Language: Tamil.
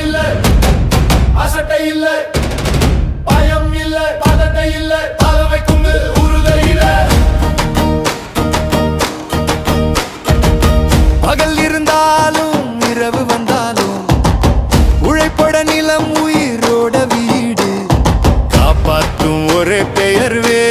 இல்லை அசட்டை இல்லை பயம் இல்லை பதட்டை இல்லை தலைமை கொண்டு உருளையில பகல் இருந்தாலும் இரவு வந்தாலும் உழைப்பட நிலம் ஒரு பெயர்வே.